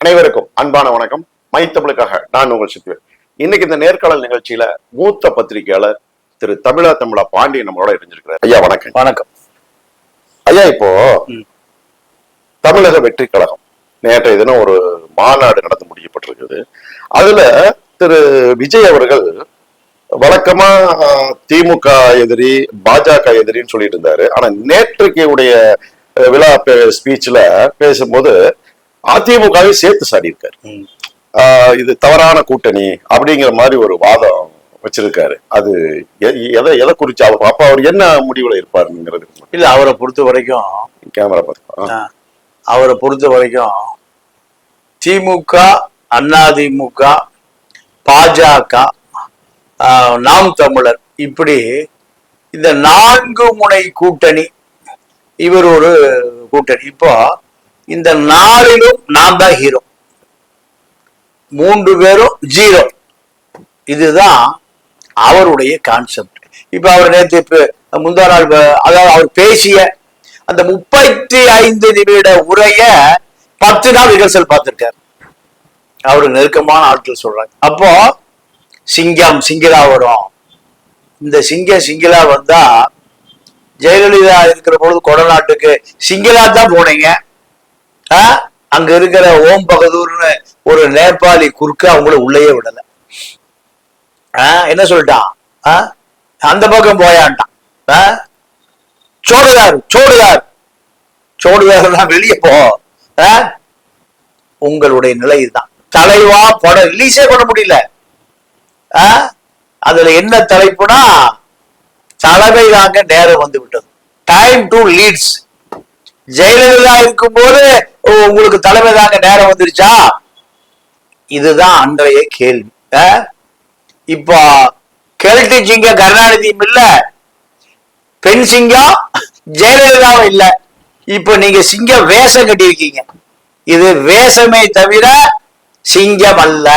அனைவருக்கும் அன்பான வணக்கம். மைத்தமிழுக்காக நான் உங்கள் சித்துவேன் இன்னைக்கு இந்த நேர்காணல் நிகழ்ச்சியில மூத்த பத்திரிகையாளர் திரு தமிழா தமிழா பாண்டியன் நம்மளோட இணைஞ்சிருக்கிறார். ஐயா வணக்கம். வணக்கம். ஐயா இப்போ. தமிழக வெற்றி கழகம் நேற்றைய தினம் ஒரு மாநாடு நடந்து முடியப்பட்டிருக்குது அதுல திரு விஜய் அவர்கள் வழக்கமா திமுக எதிரி பாஜக எதிரின்னு சொல்லிட்டு இருந்தாரு. ஆனா நேற்றைக்கு உடைய விழா ஸ்பீச்ல பேசும்போது அதிமுகவை சேர்த்து சாடியிருக்காரு. ம். ஆஹ் இது தவறான கூட்டணி அப்படிங்கிற மாதிரி ஒரு வாதம் வச்சிருக்காரு. அது எதை எதை குறிச்சு அவர் அப்ப அவர் என்ன முடிவுல இருப்பாருங்கிறது இல்ல அவரை பொறுத்த வரைக்கும் கேமரா பார்த்து அவரை பொறுத்த வரைக்கும் திமுக அதிமுக பாஜக நாம் தமிழர் இப்படி இந்த நான்கு முனை கூட்டணி இவர் ஒரு கூட்டணி. இப்போ இந்த நாளிலும் நான் தான் ஹீரோ மூன்று பேரும் ஜீரோ இதுதான் அவருடைய கான்செப்ட் இப்ப அவர் நேற்று இப்ப முந்தா நாள் அதாவது அவர் பேசிய அந்த முப்பத்தி ஐந்து நிமிட உரைய பத்து நாள் ரிஹர்சல் பார்த்திருக்காரு. அவரு நெருக்கமான ஆட்கள் சொல்றாங்க. அப்போ சிங்கம் சிங்கிலா வரும். இந்த சிங்க சிங்கிலா வந்தா ஜெயலலிதா இருக்கிற பொழுது கொடநாட்டுக்கு சிங்கிலா தான் போனீங்க. அங்க இருக்கிற ஓம் பகதூர்னு ஒரு நேபாளி குறுக்க அவங்கள உள்ளேயே விடல. என்ன சொல்லிட்டான்? அந்த பக்கம் போயான்ட்டான். ஆ? சோடுதார் சோடுதார் சோடுதார் வெளியே போ. உங்களுடைய நிலை இதுதான். தலைவா படம் ரிலீஸே பண்ண முடியல. அதுல என்ன தலைப்புனா தலைமை தாங்க நேரம் வந்து விட்டது. டைம் டு லீட்ஸ் ஜெயலலிதா இருக்கும்போது போது உங்களுக்கு தலைமை தாங்க நேரம் வந்துருச்சா? இதுதான் அன்றைய கேள்வி. இப்போ கெல்டி சிங்க கருணாநிதியும் இல்ல பெண் சிங்கம் ஜெயலலிதாவும் இல்ல. இப்போ நீங்க சிங்க வேஷம் கட்டியிருக்கீங்க. இது வேஷமே தவிர சிங்கம் அல்ல.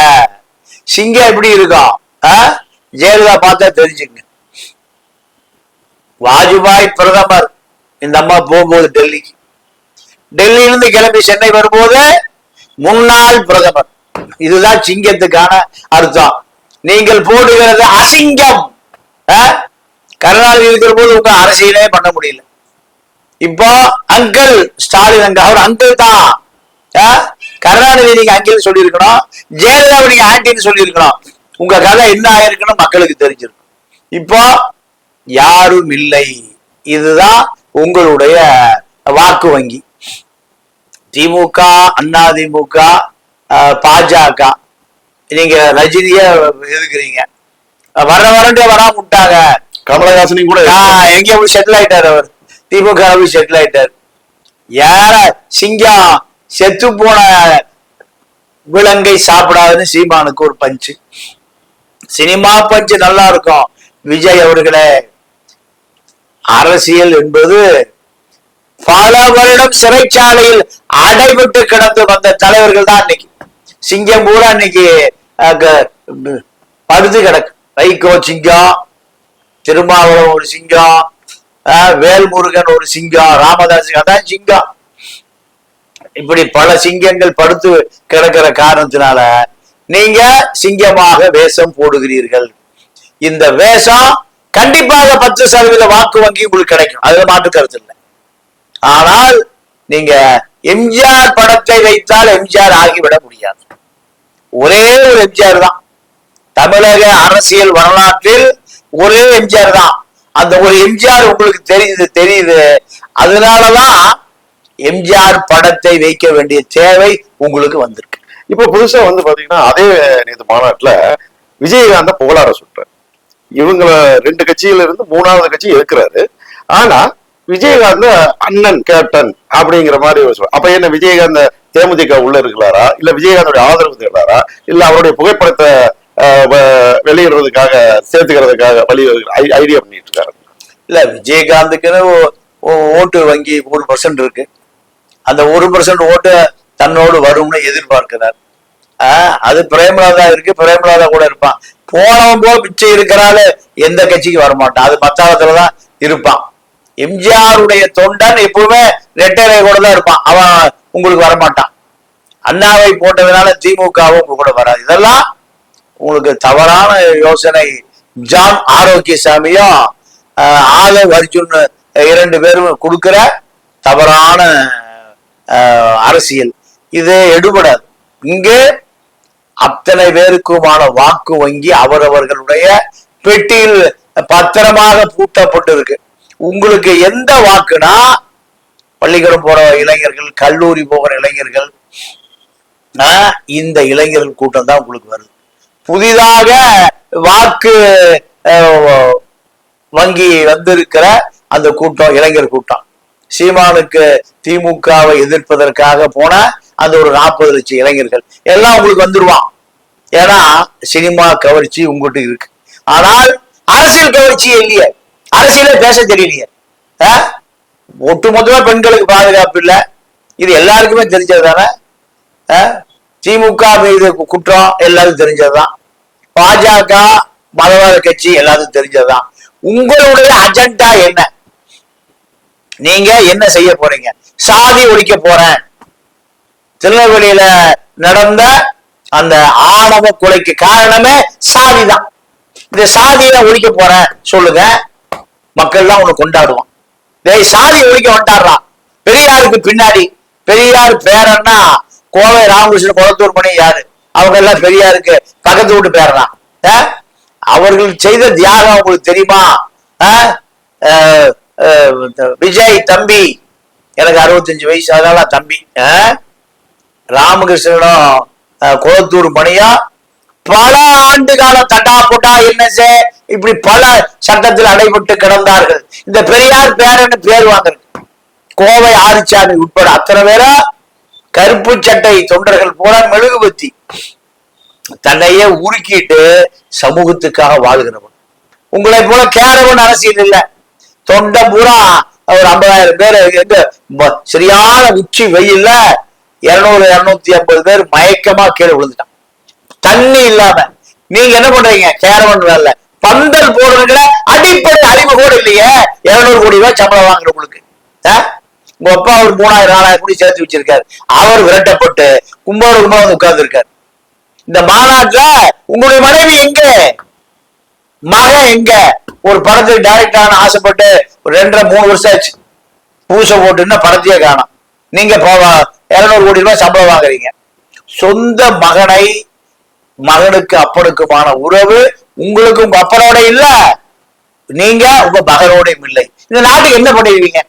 சிங்கம் எப்படி இருக்கும்? ஜெயலலிதா பார்த்தா தெரிஞ்சுங்க. வாஜ்பாய் பிரதமர். இந்த அம்மா போகும்போது டெல்லிக்கு. டெல்லியிலிருந்து கிளம்பி சென்னை வரும்போது முன்னாள் பிரதமர். இதுதான் சிங்கத்துக்கான அர்த்தம். நீங்கள் போடுகிறது அசிங்கம். கருணாநிதி இருக்கிற போது உங்க அரசியலே பண்ண முடியல. இப்போ அங்கிள் ஸ்டாலின் அங்க அவர் அங்கிள் தான். ஆ? கருணாநிதி நீங்க அங்கிள் சொல்லியிருக்கணும். ஜெயலலிதா நீங்க ஆண்டின்னு சொல்லியிருக்கணும். உங்க கதை என்ன ஆயிருக்குன்னு மக்களுக்கு தெரிஞ்சிருக்கும். இப்போ யாரும் இல்லை. இதுதான் உங்களுடைய வாக்கு வங்கி. திமுக அதிமுக அஹ், பாஜக. நீங்க ரஜினிய எதுக்குறீங்க வர வரண்டே வராம விட்டாங்க கமலஹாசனையும் கூட ஆஹ், எங்க போய் செட்டில் ஆயிட்டாரு அவர். திமுக போய் செட்டில் ஆயிட்டாரு. யார சிங்கம் செத்து போன விலங்கை சாப்பிடாதுன்னு சீமானுக்கு ஒரு பஞ்சு. சினிமா பஞ்சு நல்லா இருக்கும். விஜய் அவர்களே. அரசியல் என்பது பல வருடம் சிறைச்சாலையில் அடைபட்டு கிடந்து வந்த தலைவர்கள் தான் இன்னைக்கு. சிங்கம் பூரா இன்னைக்கு க- படுத்து கிடக்கு. வைகோ சிங்கம் திருமாவளவன் ஒரு சிங்கம் அஹ், வேல்முருகன் ஒரு சிங்கம் ராமதாஸ் அதான் சிங்கம். இப்படி பல சிங்கங்கள் படுத்து கிடக்கிற காரணத்தினால நீங்க சிங்கமாக வேஷம் போடுகிறீர்கள். இந்த வேஷம் கண்டிப்பாக பத்து சதவீத வாக்கு வங்கி உங்களுக்கு கிடைக்கும். அதுல மாற்று கருத்து இல்லை. ஆனால் நீங்க எம்ஜிஆர் படத்தை வைத்தால் எம்ஜிஆர் ஆகிவிட முடியாது. ஒரே ஒரு எம்ஜிஆர் தான். தமிழக அரசியல் வரலாற்றில் ஒரே எம்ஜிஆர் தான். அந்த ஒரு எம்ஜிஆர் உங்களுக்கு தெரியுது தெரியுது. அதனாலதான் எம்ஜிஆர் படத்தை வைக்க வேண்டிய தேவை உங்களுக்கு வந்திருக்கு. இப்போ புதுசா வந்து பாத்தீங்கன்னா அதே நேற்று மாநாட்டுல விஜயகாந்த புகழார சொல்றாரு இவங்கள ரெண்டு கட்சியில இருந்து மூணாவது கட்சி இருக்கிறாரு ஆனா விஜயகாந்த் அண்ணன் கேப்டன் அப்படிங்கிற மாதிரி ஒரு அப்ப என்ன விஜயகாந்த் தேமுதிக உள்ள இருக்கிறாரா? இல்ல விஜயகாந்தோட ஆதரவு தேடுறாரா இல்ல அவருடைய புகைப்படத்தை வ- வெளியிடுறதுக்காக சேர்த்துக்கிறதுக்காக வழி ஐடியா பண்ணிட்டு இருக்காரு. இல்ல விஜயகாந்துக்குன்னு ஓ- ஓட்டு வங்கி ஒரு பர்சன்ட் இருக்கு. அந்த ஒரு பர்சன்ட் ஓட்டு தன்னோடு வரும்னு எதிர்பார்க்கிறார். அது பிரேமலாதா இருக்கு பிரேமலாதா கூட இருப்பான். போனவன் போல் பிச்சை இருக்கிறாள் எந்த கட்சிக்கு வரமாட்டான். அது மத்தாளத்துலதான் இருப்பான். எம்ஜிஆருடைய தொண்டன் எப்பவுமே ரெட்டரை கூட தான் இருப்பான். அவன் உங்களுக்கு வரமாட்டான். அண்ணாவை போட்டதுனால திமுகவும் உங்க கூட வராது. இதெல்லாம் உங்களுக்கு தவறான யோசனை. ஜான் ஆரோக்கியசாமியும் ஆஹ், ஆதவ் அர்ஜுன் இரண்டு பேரும் கொடுக்கிற தவறான அரசியல். இது எடுபடாது. இங்கே அத்தனை பேருக்குமான வாக்கு வங்கி அவரவர்களுடைய பெட்டியில் பத்திரமாக பூட்டப்பட்டிருக்கு. உங்களுக்கு எந்த வாக்குனா பள்ளிக்கூடம் போற இளைஞர்கள் கல்லூரி போகிற இளைஞர்கள் இந்த இளைஞர்கள் கூட்டம் தான் உங்களுக்கு வருது. புதிதாக வாக்கு வங்கி வந்திருக்கிற அந்த கூட்டம் இளைஞர் கூட்டம். சீமானுக்கு திமுகவை எதிர்ப்பதற்காக போன அந்த ஒரு நாற்பது லட்சம் இளைஞர்கள். எல்லாம் உங்களுக்கு வந்துருவான். ஏன்னா சினிமா கவர்ச்சி உங்ககிட்ட இருக்கு. ஆனால் அரசியல் கவர்ச்சி இல்லையே. அரசியலே பேச தெரியலையே. ஒட்டுமொத்தமா பெண்களுக்கு பாதுகாப்பு இல்லை. இது எல்லாருக்குமே தெரிஞ்சது தானே திமுக மீது குற்றம் எல்லாரும் தெரிஞ்சதுதான். பாஜக மதவாத கட்சி எல்லாத்துக்கும் தெரிஞ்சதுதான். உங்களுடைய அஜெண்டா என்ன? நீங்க என்ன செய்ய போறீங்க? சாதி ஒழிக்க போறேன். திருநெல்வேலியில நடந்த அந்த ஆணவ கொலைக்கு காரணமே சாதி தான் இந்த சாதியை ஒழிக்க போறேன். சொல்லுங்க. மக்கள்லாம் உன்னை கொண்டாடுவான். டேய் சாதி ஒழிக்க கொண்டாடுறான் பெரியாருக்கு பின்னாடி. பெரியார் பேரன்னா கோவை ராமகிருஷ்ணன் குளத்தூர் மணி யாரு? அவங்க எல்லாம் பெரியாருக்கு பக்கத்து வீட்டு பேரனா. அவர்கள் செய்த தியாகம் உங்களுக்கு தெரியுமா? விஜய் தம்பி. எனக்கு அறுபத்தஞ்சு வயசு அதனால தம்பி. ராமகிருஷ்ணனும் அஹ், குளத்தூர் மணியா பல ஆண்டு காலம் தட்டா போட்டா என்ன செய் இப்படி பல சட்டத்தில் அடைபட்டு கிடந்தார்கள். இந்த பெரியார் பேரன்னு பேர் வாங்குறது கோவை ஆரிச்சாமி உட்பட அத்தனை பேரா? கருப்பு சட்டை தொண்டர்கள் போல மெழுகுபத்தி தன்னையே உருக்கிட்டு சமூகத்துக்காக வாழ்கிறவன். உங்களை போல கேரவன் அரசியல் இல்ல. தொண்டை பூரா ஒரு ஐம்பதாயிரம் பேர் எங்க சரியான உச்சி வெயில்ல இருநூறு இருநூத்தி ஐம்பது பேர் மயக்கமா கீழே விழுந்துட்டான். தண்ணி இல்லாம. நீங்க என்ன பண்றீங்க? கேரவன் வேலை. பந்தல் போடுறதுல அடிப்படை அறிவு கூட இல்லையே. இருநூறு கோடி ரூபாய் சம்பளம் வாங்குற உங்களுக்கு உங்க அப்பா ஒரு மூணாயிரம் நாலாயிரம் கோடி சேர்த்து வச்சிருக்காரு. அவர் விரட்டப்பட்டு கும்போட கும்பா வந்து உட்கார்ந்து இருக்காரு இந்த மாநாட்டுல உங்களுடைய மனைவி எங்க? மகன் எங்க? ஒரு படத்துக்கு டைரக்ட் ஆன ஆசைப்பட்டு ஒரு ரெண்டரை மூணு வருஷம் ஆச்சு. பூசை போட்டுன்னா படத்தையே காணும். நீங்க இருநூறு கோடி ரூபாய் சம்பளம் வாங்குறீங்க. சொந்த மகனை மகனுக்கு அப்பனுக்குமான உறவு உங்களுக்கு உங்க அப்பனோட இல்ல. நீங்க உங்க மகனோடையும் இல்லை. இந்த நாட்டுக்கு என்ன பண்ணிடுவீங்க?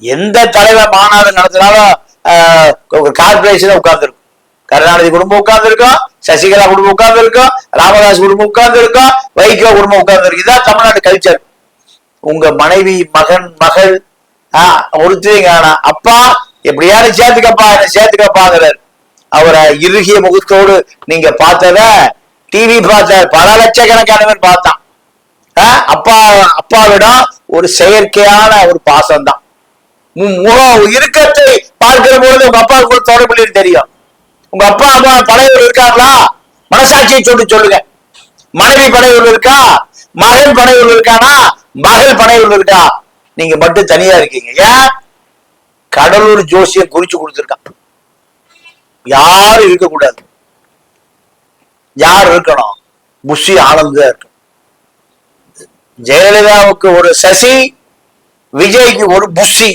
எந்த தலைவர் மாநாடு நடத்தினாலும் ஆஹ், ஒரு கார்பரேஷன் உட்கார்ந்துருக்கும். கருணாநிதி குடும்பம் உட்கார்ந்துருக்கோம் சசிகலா குடும்பம் உட்கார்ந்துருக்கோம் ராமதாஸ் குடும்பம் உட்கார்ந்துருக்கோம் வைகோ குடும்பம் உட்கார்ந்துருக்கு இதான் தமிழ்நாட்டு கல்ச்சர் உங்க மனைவி மகன் மகள் ஆஹ், ஒருத்தரையும் ஆனா அப்பா எப்படியாவது சேர்த்துக்கப்பா என்ன சேர்த்துக்கப்பாங்கிறார் அவரை இறுகிய முகத்தோடு நீங்க பார்த்தத டிவி பார்த்த பல லட்சக்கணக்கானவன் பார்த்தான். ஆஹ், அப்பா அப்பாவிடம் ஒரு செயற்கையான ஒரு பாசம்தான். இருக்கத்தை முகம் பார்க்கிற பொழுது உங்க அப்பாவுக்கு கூட தொடர்பு தெரியும். உங்க அப்பா அம்மா படையூர் இருக்காங்களா? மனசாட்சியை சொல்லி சொல்லுங்க. மனைவி படையூர் இருக்கா? மகன் படையூர் இருக்கானா? மகள் படையூர் இருக்கா? நீங்க மட்டும் தனியா இருக்கீங்க. ஏன்? கடலூர் ஜோசியம் குறிச்சு கொடுத்துருக்கான். யாரும் இருக்கக்கூடாது யார் இருக்கணும்? புஷி ஆனந்த் தான் இருக்கணும். ஜெயலலிதாவுக்கு ஒரு சசி விஜய்க்கு ஒரு புஷி.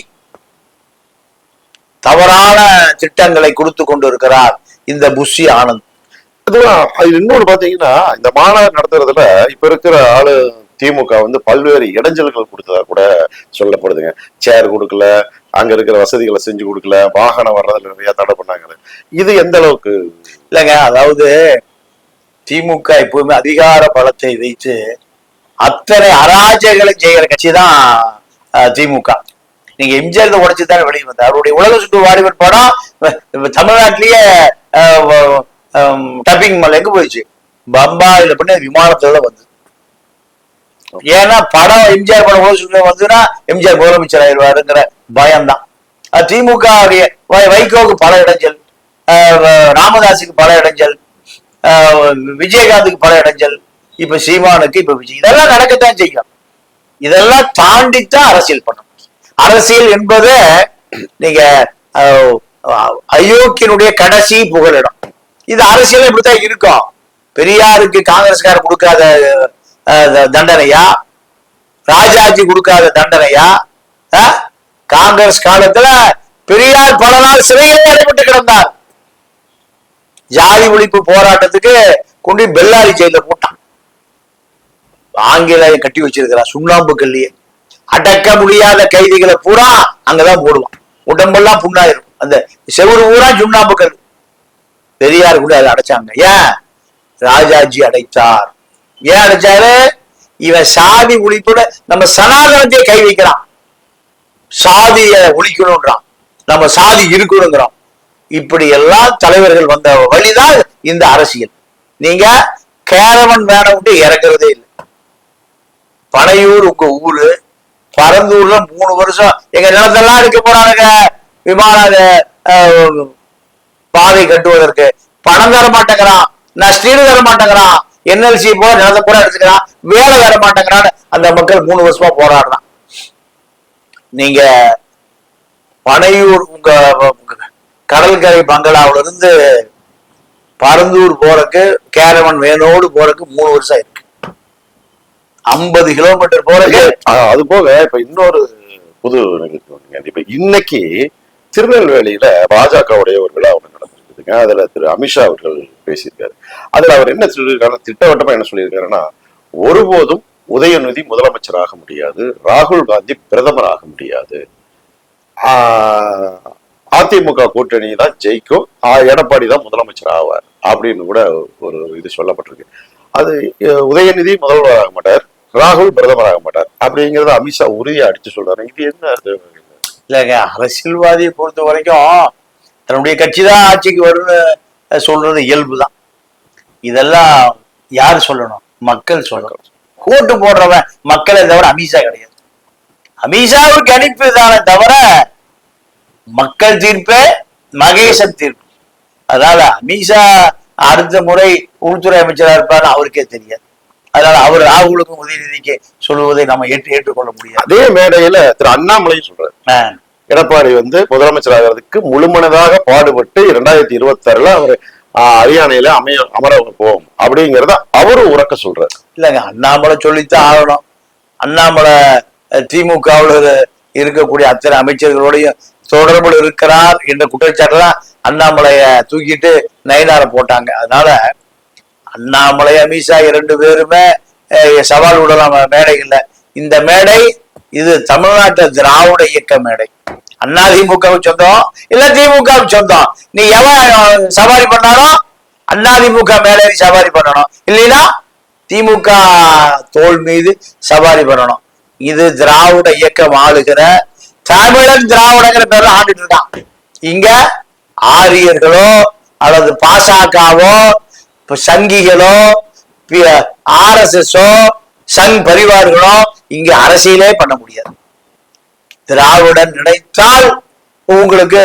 தவறான திட்டங்களை கொடுத்து கொண்டு இருக்கிறார் இந்த புஷி ஆனந்த். அதுதான் அது இன்னொன்னு பாத்தீங்கன்னா இந்த மாநாடு நடத்துறதுல இப்ப இருக்கிற ஆளு திமுக வந்து பல்வேறு இடைஞ்சல்கள் கொடுத்ததா கூட சொல்லப்படுதுங்க. சேர் கொடுக்கல அங்க இருக்கிற வசதிகளை செஞ்சு கொடுக்கல வாகனம் வர்றதுல நிறைய தடை பண்ணாங்க இது எந்த அளவுக்கு? இல்லைங்க அதாவது திமுக எப்பவுமே அதிகார பலத்தை வைத்து அத்தனை அராஜகங்களை செய்கிற கட்சி தான் திமுக. நீங்க எம்ஜிஆர் உடைச்சு தான் வெளியே வந்தார். அவருடைய உலக சுற்று வாலிபர் படம் தமிழ்நாட்டிலேயே டப்பிங் மலை எங்க போயிடுச்சு? பம்பாயில பண்ண விமானத்தோட வந்து ஏன்னா படம் எம்ஜிஆர் படம் உலக சுற்று எம்ஜிஆர் முதலமைச்சர் ஆயிடுவாருங்கிற பயம்தான். திமுக வைகோவுக்கு பல இடைஞ்சல் ராமதாசுக்கு ராமதாஸுக்கு பல இடைஞ்சல் விஜயகாந்துக்கு பல இடைஞ்சல் இப்ப சீமானுக்கு இப்ப விஜய். இதெல்லாம் நடக்கத்தான் செய்யும். இதெல்லாம் தாண்டித்தான் அரசியல் பண்ணணும் அரசியல் என்பது நீங்க அஹ், அயோக்கியனுடைய கடைசி புகலிடம். இது அரசியல் இப்படித்தான் இருக்கும். பெரியாருக்கு காங்கிரஸ்காரர் கொடுக்காத தண்டனையா? ராஜாஜி கொடுக்காத தண்டனையா? காங்கிரஸ் காலத்துல பெரியார் பல நாள் சிறையிலே அடைபட்டு கிடந்தார். ஜாதி ஒழிப்பு போராட்டத்துக்கு கொண்டு பெல்லாரி ஜெயில போட்டான். ஆங்கிலேயம் கட்டி வச்சிருக்கிறான் சுண்ணாம்பு கல்லியே. அடக்க முடியாத கைதிகளை பூரா அங்கதான் போடுவான். உடம்பெல்லாம் புண்ணாயிரும். அந்த செவுரு பூரா சுண்ணாம்பு கல். பெரியார் கூட அதை அடைச்சாங்க. ஏன்? ராஜாஜி அடைத்தார். ஏன் அடைச்சாரு? இவன் சாதி ஒழிப்போட நம்ம சனாதனத்தை கை வைக்கிறான். சாதிய ஒழிக்கணும்ன்றான். நம்ம சாதி இருக்கணுங்கிறோம் இப்படி எல்லாம் தலைவர்கள் வந்த வழிதான் இந்த அரசியல். நீங்க கேரவன் வேணும்ட்டு இறக்குறதே இல்லை. பனையூர் உங்க ஊரு பரந்தூர்ல மூணு வருஷம் எங்க நிலத்தெல்லாம் எடுக்க போறானுங்க. விமான பாதை கட்டுவதற்கு பணம் தர மாட்டேங்கிறான் நஷ்டீடு தர மாட்டேங்கிறான் என்எல்சி போல நிலத்தை கூட எடுத்துக்கிறான் வேலை வர மாட்டேங்கிறான்னு அந்த மக்கள் மூணு வருஷமா போராடுறான். நீங்க பனையூர் உங்க கடற்கரை பங்களாவுல இருந்து பரந்தூர் போறக்கு கேரவன் வேனோடு போறக்கு மூணு வருஷம் இருக்கு ஐம்பது கிலோமீட்டர் போறக்கு அது போக இப்ப இன்னொரு புது நிகழ்ச்சி இப்ப இன்னைக்கு திருநெல்வேலியில பாஜகவுடைய ஒரு விழா நடந்திருக்குதுங்க அதுல திரு அமித்ஷா அவர்கள் பேசியிருக்காரு. அதுல அவர் என்ன சொல்லியிருக்காரு திட்டவட்டமா என்ன சொல்லியிருக்காருன்னா ஒருபோதும் உதயநிதி முதலமைச்சராக முடியாது ராகுல் காந்தி பிரதமராக முடியாது. ஆஹ் அதிமுக கூட்டணி தான் ஜெயிக்கும் எடப்பாடி தான் முதலமைச்சர் ஆவார் அப்படின்னு கூட ஒரு இது சொல்லப்பட்டிருக்கு. அது உதயநிதி முதல்வர் ஆக மாட்டார் ராகுல் பிரதமர் ஆக மாட்டார் அப்படிங்கறத அமித்ஷா உறுதியா அடிச்சு சொல்றாரு. இது என்ன இல்லைங்க அரசியல்வாதியை பொறுத்த வரைக்கும் தன்னுடைய கட்சி தான் ஆட்சிக்கு வரும்னு சொல்றது இயல்பு தான் இதெல்லாம் யார் சொல்லணும்? மக்கள் சொல்லணும். ஓட்டு போடுறவன் மக்களை தவிர அமித்ஷா கிடையாது. அமித்ஷாவுக்கு அனுப்பி தானே தவிர மக்கள் தீர்ப்பே மகேசன் தீர்ப்பு. அதனால அமித்ஷா அடுத்த முறை உள்துறை அமைச்சரா இருப்பாரு அவருக்கே தெரியாது. அதனால அவர் ராகுலுக்கும் உதயநிதிக்கு சொல்லுவதை நம்ம ஏற்று ஏற்றுக்கொள்ள முடியாது. அதே மேடையில திரு அண்ணாமலையும் சொல்றாரு. எடப்பாடி வந்து முதலமைச்சர் ஆகிறதுக்கு முழுமனதாக பாடுபட்டு இரண்டாயிரத்தி இருபத்தி ஆறுல அவர் அரியானையில அமைய அமர போவோம் அப்படிங்கறத அவரு உறக்க சொல்றாரு. இல்லைங்க அண்ணாமலை சொல்லித்தான் ஆகணும். அண்ணாமலை திமுகவுல இருக்கக்கூடிய அத்தனை அமைச்சர்களோடையும் தொடர்பில் இருக்கிறார் என்ற குற்றச்சாட்டுலாம் அண்ணாமலைய தூக்கிட்டு நயனார போட்டாங்க. அதனால அண்ணாமலை அமித்ஷா இரண்டு பேருமே சவால் விடலாம் மேடைகள்ல. இந்த மேடை இது தமிழ்நாட்டு திராவிட இயக்க மேடை. அண்ணா திமுகவுக்கு சொந்தம் இல்ல திமுகவுக்கு சொந்தம். நீ எவன் சவாரி பண்ணாலும் அண்ணா திமுக மேலே சவாரி பண்ணணும். இல்லைன்னா திமுக தோல் மீது சவாரி பண்ணணும். இது திராவிட இயக்கம் ஆளுகிற தமிழன் திராவிடங்கிற பேர்ல ஆண்டுட்டு இருக்கான். இங்க ஆரியர்களோ அல்லது பாசகவோ இப்ப சங்கிகளோ ஆர்எஸ்எஸோ சங் பரிவார்களோ இங்க அரசியலே பண்ண முடியாது. திராவிடன் நினைத்தால் உங்களுக்கு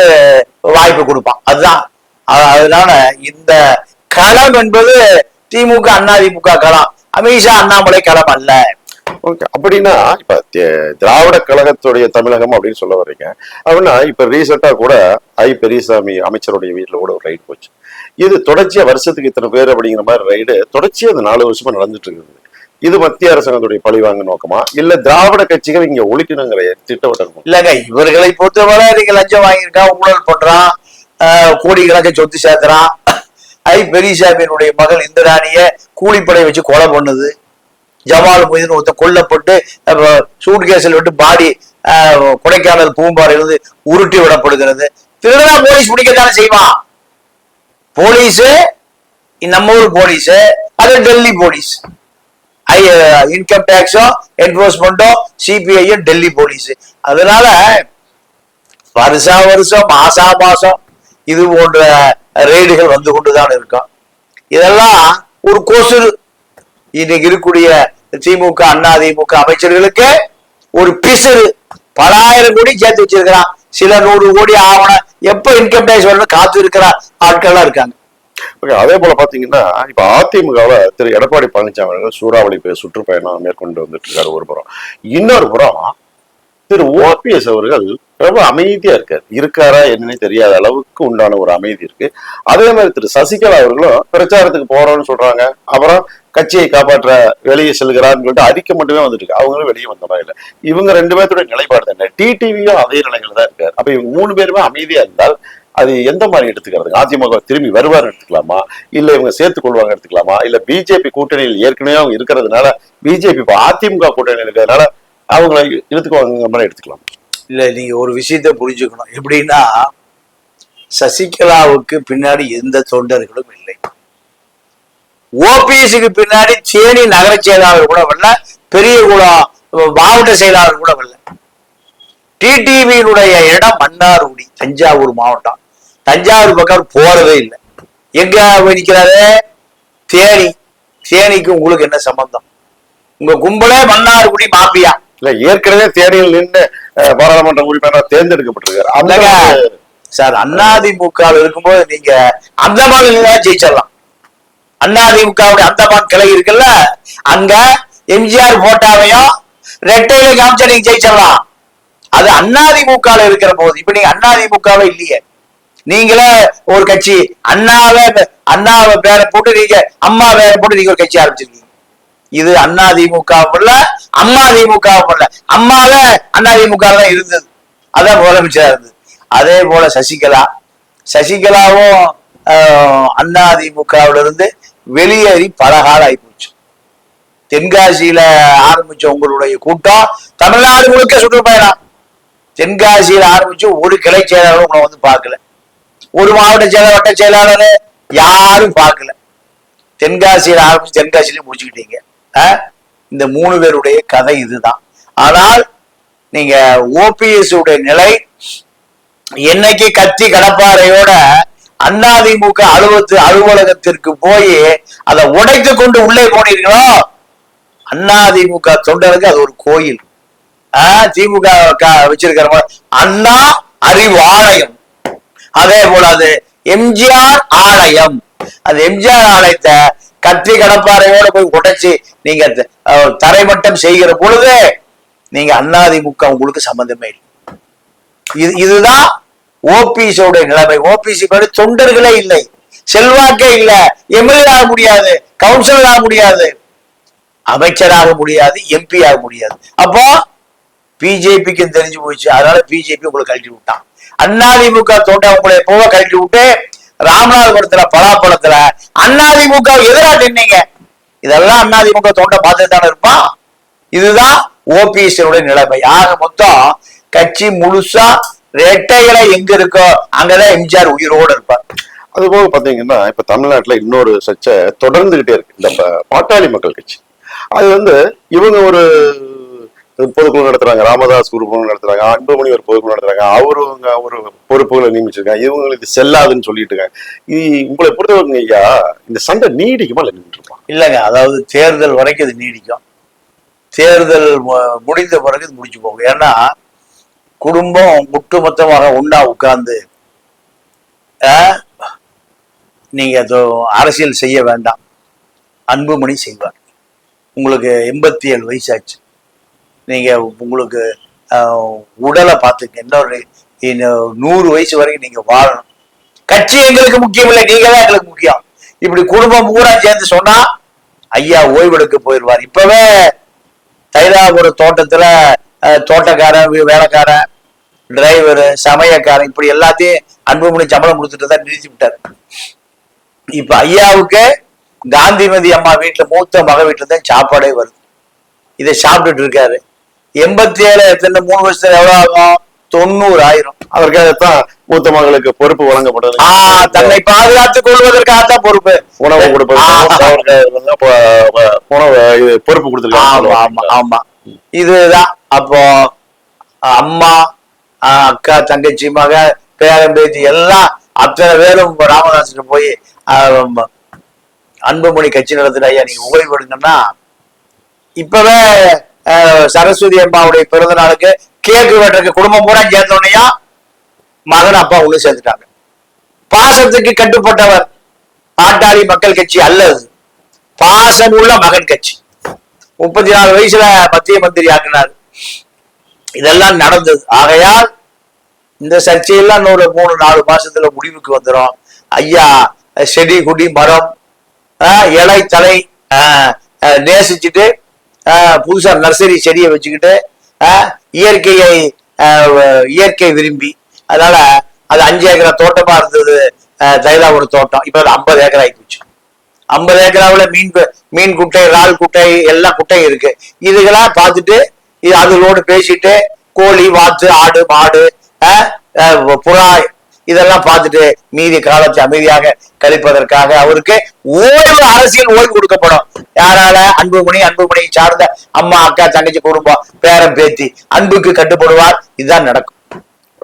வாய்ப்பு கொடுப்பான். அதுதான். அதனால இந்த களம் என்பது திமுக அண்ணா திமுக களம். அமித்ஷா அண்ணாமலை களம் அல்ல. ஓகே. அப்படின்னா இப்ப திராவிட கழகத்துடைய தமிழகம் அப்படின்னு சொல்ல வர்றீங்க. அப்படின்னா இப்ப ரீசெண்டா கூட ஐ. பெரியசாமி அமைச்சருடைய வீட்டுல கூட ஒரு ரைடு போச்சு. இது தொடர்ச்சியா வருஷத்துக்கு இத்தனை பேர் அப்படிங்கிற மாதிரி ரைடு தொடர்ச்சியா அது நாலு வருஷமா நடந்துட்டு இருக்குது. இது மத்திய அரசாங்கத்துடைய பழிவாங்க நோக்கமா? இல்ல திராவிட கட்சிகள் இங்க ஒழிக்கணுங்கிற திட்டவட்டம்? இல்லங்க இவர்களை பொறுத்தவரை நீங்க லஞ்சம் வாங்கியிருக்கா ஊழல் பண்றான் ஆஹ் கணக்கு சொத்து சேர்த்துறான் ஐ பெரியசாமியினுடைய மகள் இந்திராணிய கூலிப்படை வச்சு கொலை பண்ணுது. ஜமால் மொய்தீன் ஒருத்த கொல்லப்பட்டு சூட்கேஸில் விட்டு பாடி கொடைக்கானல் பூம்பாறையிலிருந்து உருட்டி விடப்படுகிறது. திருடனா போலீஸ் பிடிக்கத்தானே செய்வான் போலீஸு நம்ம ஊர் போலீஸ் அது டெல்லி போலீஸ். இன்கம் டேக்ஸும் என்போர்ஸ்மெண்ட்டும் சிபிஐயும் டெல்லி போலீஸ் அதனால வருஷா வருஷம் மாசா மாசம் இது போன்ற ரெய்டுகள் வந்து கொண்டுதான் இருக்கும். இதெல்லாம் ஒரு கொசு. இன்னைக்கு இருக்கக்கூடிய திமுக அண்ணா திமுக அமைச்சர்களுக்கு ஒரு பிசுறு. பல ஆயிரம் கோடி சேர்த்து வச்சிருக்கிறான். சில நூறு கோடி ஆவணம். எப்ப இன்கம் டேக்ஸ் வரணும் காத்து இருக்கிற ஆட்கள்லாம் இருக்காங்க. ஓகே அதே போல பாத்தீங்கன்னா இப்ப அதிமுகவுல திரு. எடப்பாடி பழனிசாமி அவர்கள் சூறாவளி சுற்றுப்பயணம் மேற்கொண்டு வந்துட்டு இருக்காரு ஒரு புறம். இன்னொரு புறம் திரு. ஓபிஎஸ் அவர்கள் ரொம்ப அமைதியா இருக்காரு. இருக்காரா என்னன்னு தெரியாத அளவுக்கு உண்டான ஒரு அமைதி இருக்கு. அதே மாதிரி திரு. சசிகலா அவர்களும் பிரச்சாரத்துக்கு போறோம்னு சொல்றாங்க. அப்புறம் கட்சியை காப்பாற்ற வெளியே செல்கிறான்னு சொல்லிட்டு அறிக்கை மட்டுமே வந்துட்டு இருக்கு அவங்களும் வெளியே வந்த மாதிரி இல்லை. இவங்க ரெண்டு பேர்த்தோட நிலைப்பாடு தானே டிடிவியும் அதே நிலைகள் தான் இருக்காரு. அப்ப இவங்க மூணு பேருமே அமைதியா இருந்தால் அது எந்த மாதிரி எடுத்துக்கிறது? அதிமுக திரும்பி வருவார் எடுத்துக்கலாமா? இல்ல இவங்க சேர்த்துக் கொள்வாங்க எடுத்துக்கலாமா? இல்ல பிஜேபி கூட்டணியில் ஏற்கனவே அவங்க இருக்கிறதுனால பிஜேபி இப்போ அதிமுக கூட்டணியில் இருக்கிறதுனால அவங்கள இழுத்துக்குவாங்க மாதிரி எடுத்துக்கலாம். இல்ல நீங்க ஒரு விஷயத்த புரிஞ்சுக்கணும். எப்படின்னா சசிகலாவுக்கு பின்னாடி எந்த தொண்டர்களும் இல்லை. ஓபிஎஸ்க்கு பின்னாடி தேனி நகர செயலாளர் கூட வரல பெரியகுளம் மாவட்ட செயலாளர் கூட வரல. டிடிவியினுடைய இடம் மன்னார்குடி தஞ்சாவூர் மாவட்டம். தஞ்சாவூர் பக்கம் போறதே இல்லை. எங்க போய் நிக்கிறாரு? தேனி. தேனிக்கு உங்களுக்கு என்ன சம்பந்தம்? உங்க கும்பலே மன்னார்குடி மாப்பியா இல்ல ஏற்கனவே தேனியில் நின்று பாராளுமன்ற உறுப்பினராக தேர்ந்தெடுக்கப்பட்டிருக்காரு. சார் அதிமுக இருக்கும்போது நீங்க அந்தமான் ஜெயிச்சிடலாம். அதிமுகவுடைய அந்தமான் கிளை இருக்குல்ல அங்க எம்ஜிஆர் போட்டாவையும் ரெட்டையில காமிச்சா நீங்க ஜெயிச்சிடலாம். அது அதிமுக இருக்கிற போது இப்ப நீங்க அதிமுகவே இல்லையே. நீங்களே ஒரு கட்சி அண்ணாவே அண்ணாவை பேரை போட்டு நீங்க அம்மா பேரை போட்டு நீங்க ஒரு கட்சி ஆரம்பிச்சிருக்கீங்க. இது அண்ணா திமுக இல்ல அம்மா திமுக இல்ல. அம்மாவே அண்ணா திமுக தான் இருந்தது. அதான் முதலமைச்சரா இருந்தது. அதே போல சசிகலா. சசிகலாவும் அண்ணா திமுகவுல இருந்து வெளியேறி பலகாலம் ஆகி போச்சு. தென்காசியில ஆரம்பிச்ச உங்களுடைய கூட்டம் தமிழ்நாடு முழுக்க சுற்றுப்பயணம். தென்காசியில ஆரம்பிச்சு ஒரு கிளை செயலாளரும் உங்களை வந்து பார்க்கல. ஒரு மாவட்ட செயலாளர் வட்ட செயலாளர் யாரும் பார்க்கல. தென்காசியில் ஆரம்பிச்சு தென்காசியில முடிச்சுக்கிட்டீங்க. இந்த மூணு பேருடைய கதை இதுதான். ஆனால் நீங்க ஓபிஎஸ் உடைய நிலை என்னைக்கு கத்தி கடப்பாறையோட அதிமுக அலுவலத்து அலுவலகத்திற்கு போய் அதை உடைத்து கொண்டு உள்ளே போனீர்களோ? அதிமுக தொண்டருக்கு அது ஒரு கோயில். திமுக வச்சிருக்கிற அண்ணா அறிவாலயம். அதே போல அது எம்ஜிஆர் ஆலயம். அது எம்ஜிஆர் ஆலயத்தை கத்தி கடப்பாறையோட போய் உடைச்சு நீங்க தரைமட்டம் செய்கிற பொழுது நீங்க அதிமுக உங்களுக்கு சம்பந்தமே இல்லை. இது இதுதான் ஓபிஎஸோட நிலைமை. ஓபிசி படி தொண்டர்களே இல்லை. செல்வாக்கே இல்ல. எம்எல்ஏ ஆக முடியாது. கவுன்சிலர் ஆக முடியாது. அமைச்சராக முடியாது. எம்பி ஆக முடியாது. அப்போ பிஜேபிக்கு தெரிஞ்சு போச்சு அதனால பிஜேபி உங்களை கழட்டி விட்டான். அதிமுக தோண்டவங்களை போக கழட்டி விட்டு ராமநாதபுரத்துல பலாப்பழத்துல அதிமுக எதிராக நின்னீங்க. இதெல்லாம் அதிமுக தோண்ட பார்த்துட்டு தானே இருப்பான் இதுதான் ஓபிஎஸ் நிலைமை. ஆக மொத்தம் கட்சி முழுசா ரெட்டைகளை எங்க இருக்கோ அங்கதான் எம்ஜிஆர் உயிரோட இருப்பார். அது போக பாத்தீங்கன்னா இப்ப தமிழ்நாட்டுல இன்னொரு சர்ச்சை தொடர்ந்துகிட்டே இருக்கு. இந்த பாட்டாளி மக்கள் கட்சி. அது வந்து இவங்க ஒரு பொதுக்குழு நடத்துறாங்க ராமதாஸ் குருகுழு நடத்துறாங்க அன்புமணி ஒரு பொதுக்குழு நடத்துறாங்க அவரு ஒரு பொறுப்புகளை நியமிச்சிருக்காங்க இவங்களுக்கு செல்லாதுன்னு சொல்லிட்டு இருக்காங்க. இது உங்களை பொறுத்தவரைக்கும் ஐயா இந்த சண்டை நீடிக்குமா இல்லை நின்றுமா இல்லைங்க அதாவது தேர்தல் வரைக்கும் இது நீடிக்கும். தேர்தல் முடிந்த பிறகு இது முடிச்சு போகும். ஏன்னா குடும்பம் ஒட்டுமொத்தமாக ஒன்னா உட்கார்ந்து ஆஹ், நீங்க அதோ- அரசியல் செய்ய வேண்டாம். அன்புமணி செய்வார். உங்களுக்கு எண்பத்தி ஏழு வயசாச்சு. நீங்க உங்களுக்கு ஆஹ், உடலை பார்த்துக்க இன்னொரு நூறு வயசு வரைக்கும் நீங்க வாழணும். கட்சி எங்களுக்கு முக்கியம் இல்லை நீங்க தான் எங்களுக்கு முக்கியம். இப்படி குடும்பம் பூரா சேர்ந்து சொன்னா ஐயா ஓய்வெடுக்க போயிடுவார். இப்பவே தைலாபுரம் தோட்டத்துல தோட்டக்காரன் வேலைக்காரன் டிரைவர் சமயக்காரன் இப்படி எல்லாத்தையும் அன்புமணி சம்பளம் கொடுத்துட்டு தான் நிறுத்தி விட்டார். இப்ப ஐயாவுக்கு காந்திமதி அம்மா வீட்டுல மூத்த மக வீட்டுல தான் சாப்பாடே வருது. இதை சாப்பிட்டுட்டு இருக்காரு. எண்பத்தி ஏழு எத்தனை மூணு வருஷத்துல எவ்வளவு ஆகும்? தொண்ணூறு ஆயிரம் அதற்காகத்தான் மூத்த மகளுக்கு பொறுப்பு வழங்கப்பட்டது. ஆஹ் தன்னை பாதுகாத்துக் கொள்வதற்காகத்தான் பொறுப்பு. உணவு கொடுப்பது உணவு பொறுப்பு கொடுத்துருக்காங்க. ஆமா ஆமா இதுதான். அப்போ அம்மா அக்கா தங்கச்சி மக பேரன் பேத்தி எல்லாம் அத்தனை பேரும் ராமதாசன் போய் அன்புமணி கட்சி நடத்துற ஐயா நீங்க ஓய்வெடுங்கன்னா இப்பவே ஆஹ் சரஸ்வதி அம்மாவுடைய பிறந்த நாளுக்கு கேக்கு வெட்டுறதுக்கு குடும்பம் பூரா சேர்ந்தோடனையா மகன் அப்பா ஒண்ணு சேர்த்துட்டாங்க பாசத்துக்கு கட்டுப்பட்டவர் பாட்டாளி மக்கள் கட்சி அல்லது பாசம் உள்ள மகன் கட்சி. முப்பத்தி நாலு வயசுல மத்திய மந்திரி ஆக்கினார். இதெல்லாம் நடந்தது. ஆகையால் இந்த சர்ச்சையெல்லாம் இன்னொரு மூணு நாலு மாசத்துல முடிவுக்கு வந்துடும் ஐயா செடி குடி மரம் ஆஹ், இலை தலை ஆஹ், நேசிச்சுட்டு புதுசாக நர்சரி செடியை வச்சுக்கிட்டு இயற்கையை இயற்கை விரும்பி. அதனால அது அஞ்சு ஏக்கரா தோட்டமா இருந்தது தைலா தைலாவோட தோட்டம். இப்போ அது ஐம்பது ஏக்கர் ஆகி போச்சு. ஐம்பது ஏக்கராவில் மீன் கு- மீன் குட்டை இறால் குட்டை எல்லா குட்டையும் இருக்கு. இதுகளாம் பார்த்துட்டு இது அதுகளோடு பேசிட்டு கோழி வாத்து ஆடு மாடு புறா இதெல்லாம் பார்த்துட்டு மீதி காலத்தை அமைதியாக கழிப்பதற்காக அவருக்கு ஓய்வு அரசியல் ஓய்வு கொடுக்கப்படும். யாரால? அன்புமணி அன்புமணி சார்ந்த அம்மா அக்கா தங்கச்சி குடும்பம் பேரன் பேத்தி அன்புக்கு கட்டுப்படுவார். இதுதான் நடக்கும்.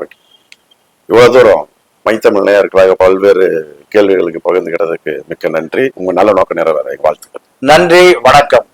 ஓகே இவ்வளவு தூரம் மைத்தமிழ் நேயர்களாக பல்வேறு கேள்விகளுக்கு பகிர்ந்துகிட்டதுக்கு மிக்க நன்றி. உங்க நல்ல நோக்க நிறைவேற வாழ்த்துக்கள். நன்றி வணக்கம்.